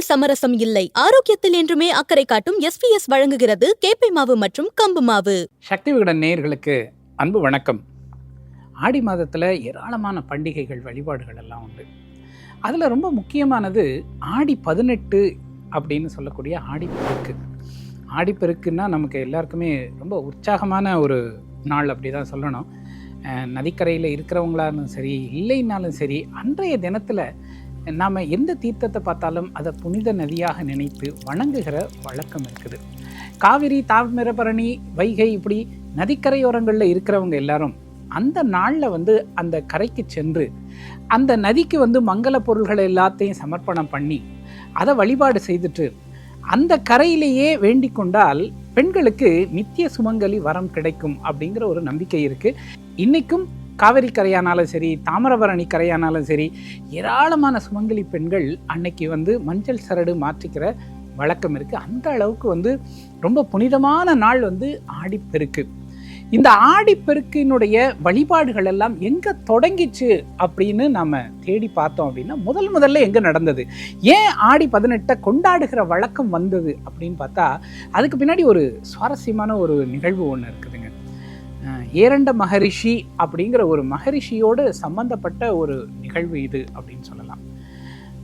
சுவையில் சமரசம் இல்லை. ஆரோக்கியத்தில் என்றுமே அக்கறை காட்டும் எஸ்பிஎஸ் வழங்குகிறது கேப்பை மாவு மற்றும் கம்பு மாவு. சக்தி விகடன் நேயர்களுக்கு அன்பு வணக்கம். ஆடி மாதத்தில் ஏராளமான பண்டிகைகள் வழிபாடுகள் எல்லாம் உண்டு. அதில் ரொம்ப முக்கியமானது ஆடி பதினெட்டு அப்படின்னு சொல்லக்கூடிய ஆடிப்பெருக்கு ஆடிப்பெருக்குன்னா நமக்கு எல்லாருக்குமே ரொம்ப உற்சாகமான ஒரு நாள் அப்படி தான் சொல்லணும் நதிக்கரையில் இருக்கிறவங்களாலும் சரி இல்லைன்னாலும் சரி அன்றைய தினத்தில் நாம் எந்த தீர்த்தத்தை பார்த்தாலும் அதை புனித நதியாக நினைத்து வணங்குகிற வழக்கம் இருக்குது. காவிரி தாமிரபரணி வைகை இப்படி நதிக்கரையோரங்களில் இருக்கிறவங்க எல்லாரும் அந்த நாளில் வந்து அந்த கரைக்கு சென்று அந்த நதிக்கு வந்து மங்கள பொருள்களை எல்லாத்தையும் சமர்ப்பணம் பண்ணி அதை வழிபாடு செய்துட்டு அந்த கரையிலேயே வேண்டிக் கொண்டால் பெண்களுக்கு நித்திய சுமங்கலி வரம் கிடைக்கும் அப்படிங்கிற ஒரு நம்பிக்கை இருக்குது இன்றைக்கும் காவிரி கரையானாலும் சரி தாமிரபரணி கரையானாலும் சரி ஏராளமான சுமங்கலி பெண்கள் அன்னைக்கு வந்து மஞ்சள் சரடு மாற்றிக்கிற வழக்கம் இருக்குது அந்த அளவுக்கு வந்து ரொம்ப புனிதமான நாள் வந்து ஆடிப்பெருக்கு. இந்த ஆடிப்பெருக்கினுடைய வழிபாடுகள் எல்லாம் எங்கே தொடங்கிச்சு அப்படின்னு நம்ம தேடி பார்த்தோம் அப்படின்னா முதல் முதல்ல எங்கே நடந்தது? ஏன் ஆடி பதினெட்டை கொண்டாடுகிற வழக்கம் வந்தது அப்படின்னு பார்த்தா அதுக்கு பின்னாடி ஒரு சுவாரஸ்யமான ஒரு நிகழ்வு ஒன்று இருக்குதுங்க ஏரண்ட மகரிஷி அப்படிங்கிற ஒரு மகரிஷியோடு சம்பந்தப்பட்ட ஒரு நிகழ்வு இது அப்படின்னு சொல்லலாம்.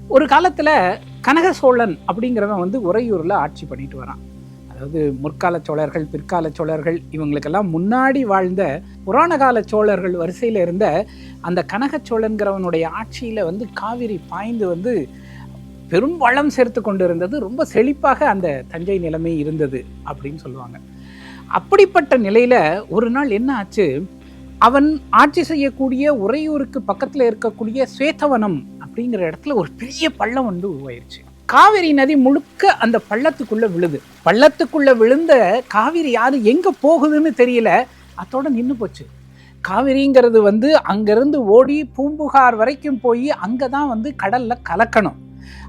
ஒரு காலத்தில் கனக சோழன் அப்படிங்கிறவன் வந்து உறையூரில் ஆட்சி பண்ணிட்டு வரான். அதாவது முற்கால சோழர்கள் பிற்கால சோழர்கள் இவங்களுக்கெல்லாம் முன்னாடி வாழ்ந்த புராண கால சோழர்கள் வரிசையில் இருந்த அந்த கனக சோழன்கிறவனுடைய ஆட்சியில் வந்து காவிரி பாய்ந்து வந்து பெரும் வளம் சேர்த்து கொண்டு இருந்தது ரொம்ப செழிப்பாக அந்த தஞ்சை நிலைமை இருந்தது அப்படின்னு சொல்லுவாங்க. அப்படிப்பட்ட நிலையில் ஒரு நாள் என்ன ஆச்சு? அவன் ஆட்சி செய்யக்கூடிய உறையூருக்கு பக்கத்தில் இருக்கக்கூடிய ஸ்வேதவனம் அப்படிங்கிற இடத்துல ஒரு பெரிய பள்ளம் வந்து உருவாயிருச்சு. காவிரி நதி முழுக்க அந்த பள்ளத்துக்குள்ளே விழுது. பள்ளத்துக்குள்ளே விழுந்த காவிரி யாரு? எங்கே போகுதுன்னு தெரியல. அதோட நின்று போச்சு. காவிரிங்கிறது வந்து அங்கேருந்து ஓடி பூம்புகார் வரைக்கும் போய் அங்கே தான் வந்து கடலில் கலக்கணும்.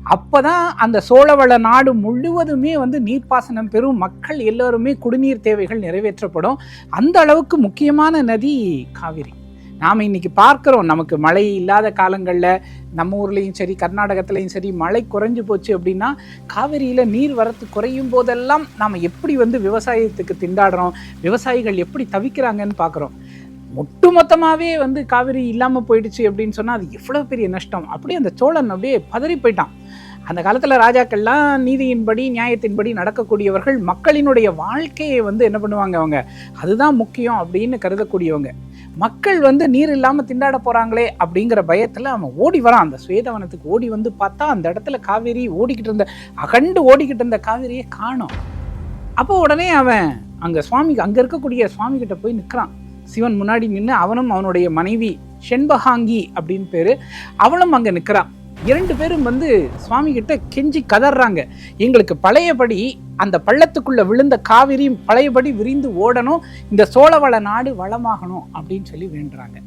அப்போ தான் அந்த சோழவள நாடு முழுவதுமே வந்து நீர்ப்பாசனம் பெறும். மக்கள் எல்லோருமே குடிநீர் தேவைகள் நிறைவேற்றப்படும். அந்த அளவுக்கு முக்கியமான நதி காவிரி. நாம் இன்னைக்கு பார்க்குறோம் நமக்கு மழை இல்லாத காலங்களில் நம்ம ஊர்லேயும் சரி கர்நாடகத்துலேயும் சரி மழை குறைஞ்சி போச்சு அப்படின்னா காவிரியில் நீர் வரத்து குறையும் போதெல்லாம் நாம் எப்படி வந்து விவசாயத்துக்கு திண்டாடுறோம் விவசாயிகள் எப்படி தவிக்கிறாங்கன்னு பார்க்குறோம். ஒட்டுமொத்தமாகவே வந்து காவிரி இல்லாமல் போயிடுச்சு அப்படின்னு சொன்னால் அது எவ்வளோ பெரிய நஷ்டம்? அப்படியே அந்த சோழன் அப்படியே பதறி போயிட்டான். அந்த காலத்தில் ராஜாக்கள்லாம் நீதியின்படி நியாயத்தின்படி நடக்கக்கூடியவர்கள் மக்களினுடைய வாழ்க்கையை வந்து என்ன பண்ணுவாங்க அவங்க? அதுதான் முக்கியம் அப்படின்னு கருதக்கூடியவங்க. மக்கள் வந்து நீர் இல்லாமல் திண்டாட போகிறாங்களே அப்படிங்கிற பயத்தில் அவன் ஓடி வரான். அந்த சுவேதவனத்துக்கு ஓடி வந்து பார்த்தா அந்த இடத்துல காவேரி ஓடிக்கிட்டு இருந்த அகண்டு ஓடிக்கிட்டு இருந்த காவேரியை காணும். அப்போ உடனே அவன் அங்கே சுவாமி அங்கே இருக்கக்கூடிய சுவாமிகிட்ட போய் நிற்கிறான் சிவன் முன்னாடி நின்று அவனும் அவனுடைய மனைவி செண்பகாங்கி அப்படின்னு பேரு. அவளும் அங்கே நிற்கிறான் இரண்டு பேரும் வந்து சுவாமி கிட்ட கெஞ்சி கதறாங்க எங்களுக்கு பழையபடி அந்த பள்ளத்துக்குள்ள விழுந்த காவிரியும் பழையபடி விரிந்து ஓடணும். இந்த சோழவள நாடு வளமாகணும் அப்படின்னு சொல்லி வேண்டுறாங்க.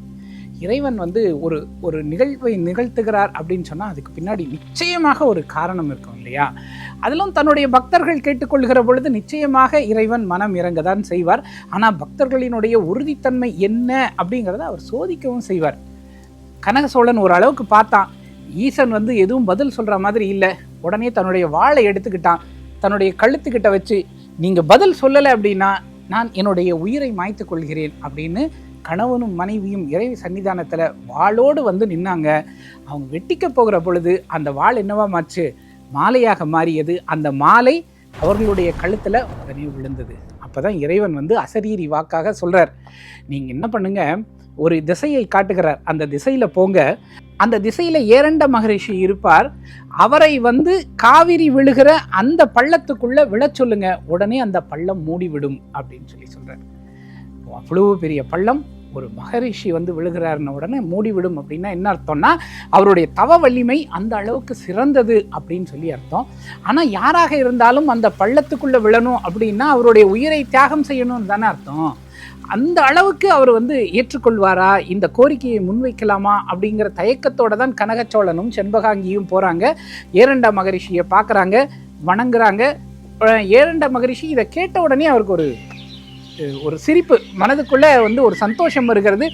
இறைவன் வந்து ஒரு ஒரு நிகழ்வை நிகழ்த்துகிறார் அப்படின்னு சொன்னால் அதுக்கு பின்னாடி நிச்சயமாக ஒரு காரணம் இருக்கும் இல்லையா? அதிலும் தன்னுடைய பக்தர்கள் கேட்டுக்கொள்கிற பொழுது நிச்சயமாக இறைவன் மனம் இறங்க தான் செய்வார். ஆனால் பக்தர்களினுடைய உறுதித்தன்மை என்ன அப்படிங்கிறத அவர் சோதிக்கவும் செய்வார். கனக சோழன் ஓரளவுக்கு பார்த்தான். ஈசன் வந்து எதுவும் பதில் சொல்கிற மாதிரி இல்லை. உடனே தன்னுடைய வாளை எடுத்துக்கிட்டான். தன்னுடைய கழுத்துக்கிட்ட வச்சு நீங்கள் பதில் சொல்லலை அப்படின்னா நான் என்னுடைய உயிரை மாய்த்து கொள்கிறேன் அப்படின்னு கணவனும் மனைவியும் இறைவி சன்னிதானத்தில் வாளோடு வந்து நின்னாங்க. அவங்க வெட்டிக்க போகிற பொழுது அந்த வாள் என்னவா மாச்சு மாலையாக மாறியது. அந்த மாலை அவர்களுடைய கழுத்தில் உடனே விழுந்தது. அப்போ தான் இறைவன் வந்து அசரீரி வாக்காக சொல்கிறார் நீங்கள் என்ன பண்ணுங்க? ஒரு திசையை காட்டுகிறார். அந்த திசையில் போங்க. அந்த திசையில் ஏரண்ட மகரிஷி இருப்பார். அவரை வந்து காவிரி விழுகிற அந்த பள்ளத்துக்குள்ளே விழச் சொல்லுங்க. உடனே அந்த பள்ளம் மூடிவிடும் அப்படின்னு சொல்லி சொல்கிறார் அவ்வளவு பெரிய பள்ளம். ஒரு மகரிஷி வந்து விழுகிறாருன உடனே மூடிவிடும் அப்படின்னா என்ன அர்த்தம்னா அவருடைய தவ வலிமை அந்த அளவுக்கு சிறந்தது அப்படின்னு சொல்லி அர்த்தம். ஆனால் யாராக இருந்தாலும் அந்த பள்ளத்துக்குள்ளே விழணும் அப்படின்னா அவருடைய உயிரை தியாகம் செய்யணும்னு தானே அர்த்தம். அந்த அளவுக்கு அவர் வந்து ஏற்றுக்கொள்வாரா? இந்த கோரிக்கையை முன்வைக்கலாமா? அப்படிங்கிற தயக்கத்தோட தான் கனகச்சோழனும் செண்பகாங்கியும் போகிறாங்க ஏரண்ட மகரிஷியை பார்க்குறாங்க வணங்குறாங்க. ஏரண்ட மகரிஷி இதை கேட்ட உடனே அவருக்கு ஒரு ஒரு சிரிப்பு மனதுக்குள்ள வந்து ஒரு சந்தோஷம் வருகிறது.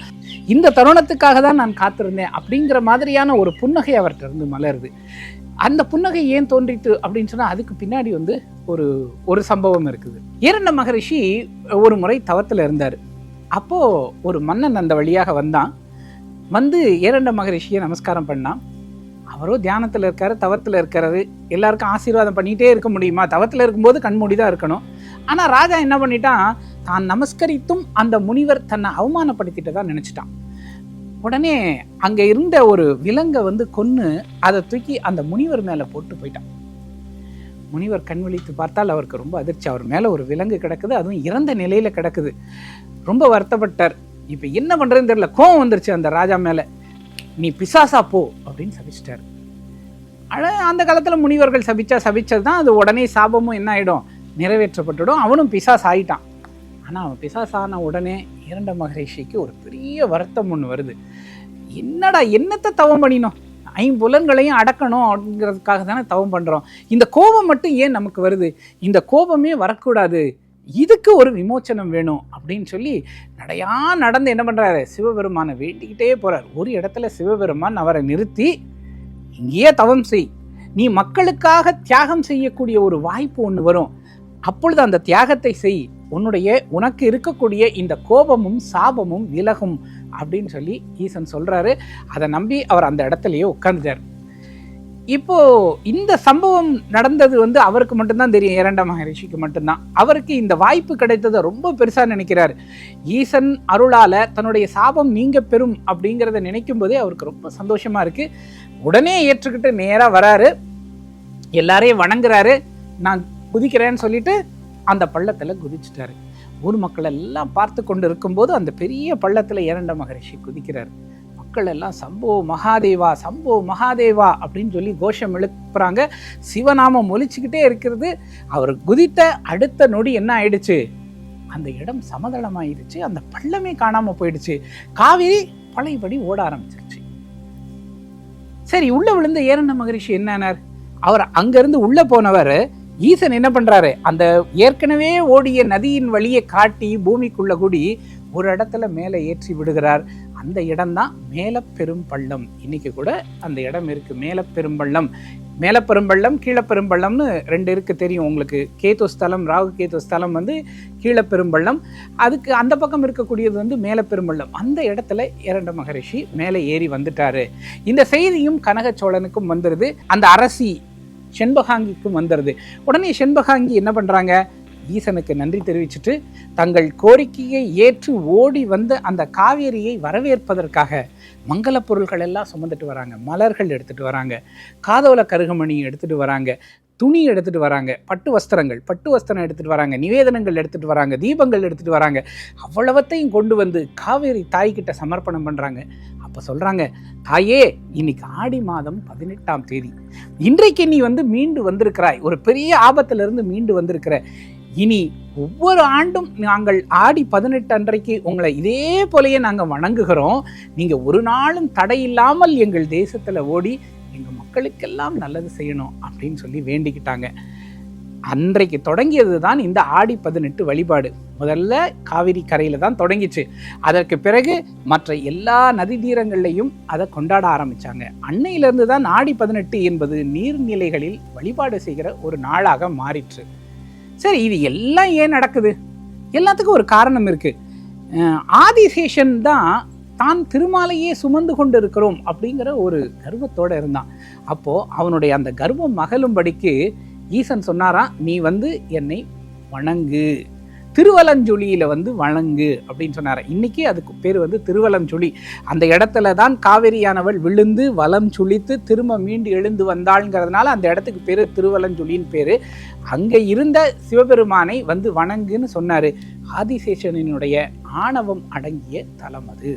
இந்த தருணத்துக்காக தான் நான் காத்திருந்தேன் அப்படிங்கிற மாதிரியான ஒரு புன்னகை அவர்கிட்ட இருந்து மலருது. அந்த புன்னகை ஏன் தோன்றிட்டு அப்படின்னு சொன்னா அதுக்கு பின்னாடி வந்து ஒரு ஒரு சம்பவம் இருக்குது. இரண்ட மகரிஷி ஒரு முறை தவத்துல இருந்தார். அப்போ ஒரு மன்னன் அந்த வழியாக வந்தான். வந்து இரண்ட மகரிஷியை நமஸ்காரம் பண்ணான். அவரோ தியானத்தில் இருக்காரு தவத்தில் இருக்காரு. எல்லாருக்கும் ஆசீர்வாதம் பண்ணிகிட்டே இருக்க முடியுமா? தவத்தில் இருக்கும்போது கண்மூடி தான் இருக்கணும். ஆனால் ராஜா என்ன பண்ணிட்டான்? தான் நமஸ்கரித்தும் அந்த முனிவர் தன்னை அவமானப்படுத்திட்டதா நினச்சிட்டான். உடனே அங்கே இருந்த ஒரு விலங்கை வந்து கொன்று அதை தூக்கி அந்த முனிவர் மேலே போட்டு போயிட்டான். முனிவர் கண் விழித்து பார்த்தால் அவருக்கு ரொம்ப அதிர்ச்சி. அவர் மேலே ஒரு விலங்கு கிடக்குது அதுவும் இறந்த நிலையில் கிடக்குது. ரொம்ப வருத்தப்பட்டார். இப்போ என்ன பண்ணுறதுன்னு தெரியல கோவம் வந்துருச்சு அந்த ராஜா மேலே. நீ பிசாசா போ அப்படின்னு சபிச்சிட்டார். ஆனால் அந்த காலத்தில் முனிவர்கள் சபிச்சா சபிச்சது தான் அது உடனே சாபமும் என்ன ஆகிடும் நிறைவேற்றப்பட்டுடும். அவனும் பிசாஸ் ஆகிட்டான் ஆனால் அவன் பிசாசான உடனே இரண்ட மகரிஷிக்கு ஒரு பெரிய வருத்தம் ஒன்று வருது. என்னடா என்னத்தை தவம் பண்ணினோம்? ஐம்புலன்களையும் அடக்கணும் அப்படிங்கிறதுக்காக தானே தவம் பண்ணுறோம் இந்த கோபம் மட்டும் ஏன் நமக்கு வருது? இந்த கோபமே வரக்கூடாது. இதுக்கு ஒரு விமோச்சனம் வேணும் அப்படின்னு சொல்லி நடையா நடந்து என்ன பண்ணுறாரு சிவபெருமானை வேண்டிக்கிட்டே போகிறார் ஒரு இடத்துல சிவபெருமான் அவரை நிறுத்தி இங்கேயே தவம் செய். நீ மக்களுக்காக தியாகம் செய்யக்கூடிய ஒரு வாய்ப்பு ஒன்று வரும். அப்பொழுது அந்த தியாகத்தை செய். உன்னுடைய உனக்கு இருக்கக்கூடிய இந்த கோபமும் சாபமும் விலகும் அப்படின்னு சொல்லி ஈசன் சொல்கிறாரு அதை நம்பி அவர் அந்த இடத்துலையே உட்கார்ந்துட்டார். இப்போ இந்த சம்பவம் நடந்தது வந்து அவருக்கு மட்டும்தான் தெரியும். இரண்டாம் மகரிஷிக்கு மட்டும்தான். அவருக்கு இந்த வாய்ப்பு கிடைத்ததை ரொம்ப பெருசாக நினைக்கிறார். ஈசன் அருளால் தன்னுடைய சாபம் நீங்க பெறும் அப்படிங்கிறத நினைக்கும் போதே அவருக்கு ரொம்ப சந்தோஷமா இருக்கு. உடனே ஏற்றுக்கிட்டு நேராக வராரு. எல்லாரையும் வணங்குறாரு. நான் குதிக்கிறேன்னு சொல்லிட்டு அந்த பள்ளத்தில் குதிச்சிட்டாரு. ஊர் மக்கள் எல்லாம் பார்த்து கொண்டு இருக்கும்போது அந்த பெரிய பள்ளத்தில் இரண்ட மகரிஷி குதிக்கிறார். மக்கள் எல்லாம் சம்போ மகாதேவா சம்போ மகாதேவா அப்படின்னு சொல்லி கோஷம் எழுப்புறாங்க. சிவநாமம் ஒலிச்சுக்கிட்டே இருக்கிறது. அவர் குதித்த அடுத்த நொடி என்ன ஆயிடுச்சு? அந்த இடம் சமதளமாயிருச்சு. அந்த பள்ளமே காணாமல் போயிடுச்சு. காவிரி பழையபடி ஓட ஆரம்பிச்சிருச்சு. சரி உள்ள விழுந்த ஏரண்ட மகரிஷி என்னன்னார் அவர் அங்கேருந்து உள்ளே போனவர் ஈசன் என்ன பண்ணுறாரு அந்த ஏற்கனவே ஓடிய நதியின் வழியை காட்டி பூமிக்குள்ள கூடி ஒரு இடத்துல மேலே ஏற்றி விடுகிறார். அந்த இடம்தான் மேலப்பெரும் பள்ளம். இன்னைக்கு கூட அந்த இடம் இருக்குது மேலப்பெரும்பள்ளம் மேலப்பெரும்பள்ளம் கீழப்பெரும்பள்ளம்னு ரெண்டு இருக்கு தெரியும் உங்களுக்கு. கேத்து ஸ்தலம் ராகு கேத்து ஸ்தலம் வந்து கீழப்பெரும்பள்ளம் அதுக்கு அந்த பக்கம் இருக்கக்கூடியது வந்து மேலப்பெரும்பள்ளம் அந்த இடத்துல இரண்ட மகரிஷி மேலே ஏறி வந்துட்டாரு. இந்த செய்தியும் கனகச்சோழனுக்கும் வந்துடுது அந்த அரசி செண்பகாங்கிக்கும் வந்துடுது உடனே செண்பகாங்கி என்ன பண்ணுறாங்க ஈசனுக்கு நன்றி தெரிவிச்சுட்டு தங்கள் கோரிக்கையை ஏற்று ஓடி வந்து அந்த காவேரியை வரவேற்பதற்காக மங்கள பொருள்கள் எல்லாம் சுமந்துட்டு வராங்க. மலர்கள் எடுத்துகிட்டு வராங்க. காதோல கருகமணி எடுத்துகிட்டு வராங்க. துணி எடுத்துகிட்டு வராங்க பட்டு வஸ்திரங்கள் பட்டு வஸ்திரம் எடுத்துகிட்டு வராங்க நிவேதனங்கள் எடுத்துகிட்டு வராங்க தீபங்கள் எடுத்துகிட்டு வராங்க. அவ்வளவத்தையும் கொண்டு வந்து காவேரி தாய்கிட்ட சமர்ப்பணம் பண்ணுறாங்க அப்போ சொல்கிறாங்க தாயே இன்னைக்கு ஆடி மாதம் பதினெட்டாம் தேதி. இன்றைக்கு நீ வந்து மீண்டு வந்திருக்கிறாய். ஒரு பெரிய ஆபத்திலிருந்து மீண்டு வந்திருக்கிற. இனி ஒவ்வொரு ஆண்டும் நாங்கள் ஆடி பதினெட்டு அன்றைக்கு உங்களை இதே போலயே நாங்கள் வணங்குகிறோம். நீங்கள் ஒரு நாளும் தடையில்லாமல் எங்கள் தேசத்தில் ஓடி எங்கள் மக்களுக்கெல்லாம் நல்லது செய்யணும் அப்படின்னு சொல்லி வேண்டிக்கிட்டாங்க. அன்றைக்கு தொடங்கியது தான் இந்த ஆடி பதினெட்டு வழிபாடு. முதல்ல காவிரி கரையில் தான் தொடங்கிச்சு. அதற்கு பிறகு மற்ற எல்லா நதி தீரங்கள்லையும் அதை கொண்டாட ஆரம்பிச்சாங்க. அன்னையிலேருந்து தான் ஆடி பதினெட்டு என்பது நீர்நிலைகளில் வழிபாடு செய்கிற ஒரு நாளாக மாறிற்று. சரி இது எல்லாம் ஏன் நடக்குது? எல்லாத்துக்கும் ஒரு காரணம் இருக்கு. ஆதிசேஷன் தான் தான் திருமாலையே சுமந்து கொண்டு இருக்கிறோம் அப்படிங்கிற ஒரு கர்வத்தோட இருந்தான். அப்போது அவனுடைய அந்த கர்வம் மகளும்படிக்கு ஈசன் சொன்னாராம் நீ வந்து என்னை வணங்கு. திருவலஞ்சொலியில் வந்து வணங்கு அப்படின்னு சொன்னார். இன்னைக்கு அதுக்கு பேர் வந்து திருவலஞ்சொலி. அந்த இடத்துல தான் காவேரியானவள் விழுந்து வலம் சுழித்து திரும்ப மீண்டு எழுந்து வந்தாள்ங்கிறதுனால அந்த இடத்துக்கு பேர் திருவலஞ்சொலின்னு பேர். அங்கே இருந்த சிவபெருமானை வந்து வணங்குன்னு சொன்னார். ஆதிசேஷனினுடைய ஆணவம் அடங்கிய தலம் அது.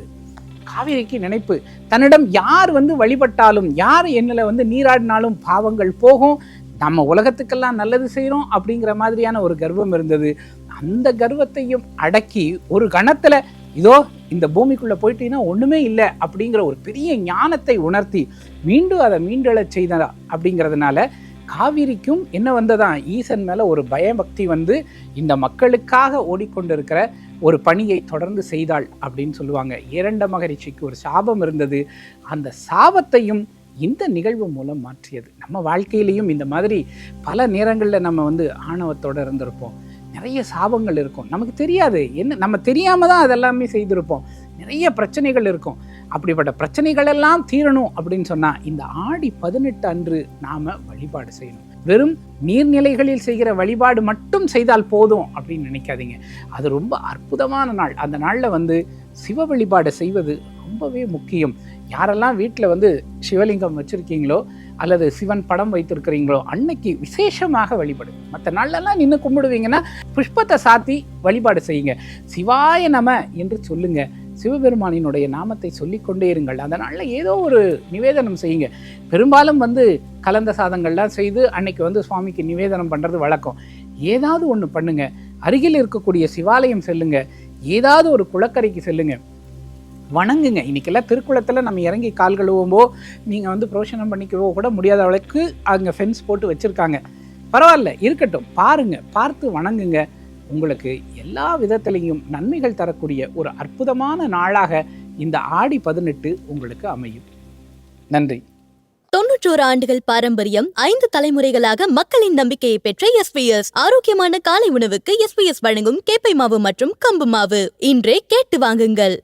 காவிரிக்கு நினைப்பு. தன்னிடம் யார் வந்து வழிபட்டாலும் யார் என்னில் வந்து நீராடினாலும் பாவங்கள் போகும். நம்ம உலகத்துக்கெல்லாம் நல்லது செய்கிறோம் அப்படிங்கிற மாதிரியான ஒரு கர்வம் இருந்தது. அந்த கர்வத்தையும் அடக்கி ஒரு கணத்துல இதோ இந்த பூமிக்குள்ளே போயிட்டீங்கன்னா ஒன்றுமே இல்லை அப்படிங்கிற ஒரு பெரிய ஞானத்தை உணர்த்தி மீண்டும் அதை மீண்டெழச் செய்தா அப்படிங்கிறதுனால காவிரிக்கும் என்ன வந்ததான் ஈசன் மேல ஒரு பயபக்தி வந்து இந்த மக்களுக்காக ஓடிக்கொண்டிருக்கிற ஒரு பணியை தொடர்ந்து செய்தாள் அப்படின்னு சொல்லுவாங்க. இரண்ட மகரிஷிக்கு ஒரு சாபம் இருந்தது. அந்த சாபத்தையும் இந்த நிகழ்வு மூலம் மாற்றியது. நம்ம வாழ்க்கையிலையும் இந்த மாதிரி பல நேரங்களில் நம்ம வந்து ஆணவத்தோடு இருந்திருப்போம். நிறைய சாபங்கள் இருக்கும். நமக்கு தெரியாது. என்ன நம்ம தெரியாமல் தான் அதெல்லாமே செய்திருப்போம். நிறைய பிரச்சனைகள் இருக்கும். அப்படிப்பட்ட பிரச்சனைகள் எல்லாம் தீரணும் அப்படின்னு சொன்னால் இந்த ஆடி பதினெட்டு அன்று நாம் வழிபாடு செய்யணும். வெறும் நீர்நிலைகளில் செய்கிற வழிபாடு மட்டும் செய்தால் போதும் அப்படின்னு நினைக்காதீங்க. அது ரொம்ப அற்புதமான நாள். அந்த நாளில் வந்து சிவ வழிபாடு செய்வது ரொம்பவே முக்கியம். யாரெல்லாம் வீட்டில் வந்து சிவலிங்கம் வச்சுருக்கீங்களோ அல்லது சிவன் படம் வைத்திருக்கிறீங்களோ அன்னைக்கு விசேஷமாக வழிபடு. மற்ற நாள்லலாம் நின்று கும்பிடுவீங்கன்னா புஷ்பத்தை சாத்தி வழிபாடு செய்யுங்க. சிவாய நம என்று சொல்லுங்கள் சிவபெருமானினுடைய நாமத்தை சொல்லிக்கொண்டே இருங்கள். அதனால் ஏதோ ஒரு நிவேதனம் செய்யுங்க. பெரும்பாலும் வந்து கலந்த சாதங்கள்லாம் செய்து அன்னைக்கு வந்து சுவாமிக்கு நிவேதனம் பண்ணுறது வழக்கம். ஏதாவது ஒன்று பண்ணுங்க. அருகில் இருக்கக்கூடிய சிவாலயம் செல்லுங்க. ஏதாவது ஒரு குளக்கரைக்கு செல்லுங்க. வணங்குங்க. இன்னைக்கெல்லாம் திருக்குளத்தில் நம்ம இறங்கி கால் கழுவும்போ நீங்கள் வந்து புரோஷனம் பண்ணிக்கவோ கூட முடியாத அளவுக்கு அங்கே ஃபென்ஸ் போட்டு வச்சுருக்காங்க. பரவாயில்ல. இருக்கட்டும். பாருங்க. பார்த்து வணங்குங்க. உங்களுக்கு எல்லா விதத்திலையும் நன்மைகள் தரக்கூடிய ஒரு அற்புதமான நாளாக இந்த ஆடி பதினெட்டு உங்களுக்கு அமையும். நன்றி. தொன்னூற்றோரு ஆண்டுகள் பாரம்பரியம் ஐந்து தலைமுறைகளாக மக்களின் நம்பிக்கையை பெற்ற எஸ்பிஎஸ் ஆரோக்கியமான காலை உணவுக்கு எஸ்பிஎஸ் வழங்கும் கேப்பை மாவு மற்றும் கம்பு மாவு. இன்றே கேட்டு வாங்குங்கள்.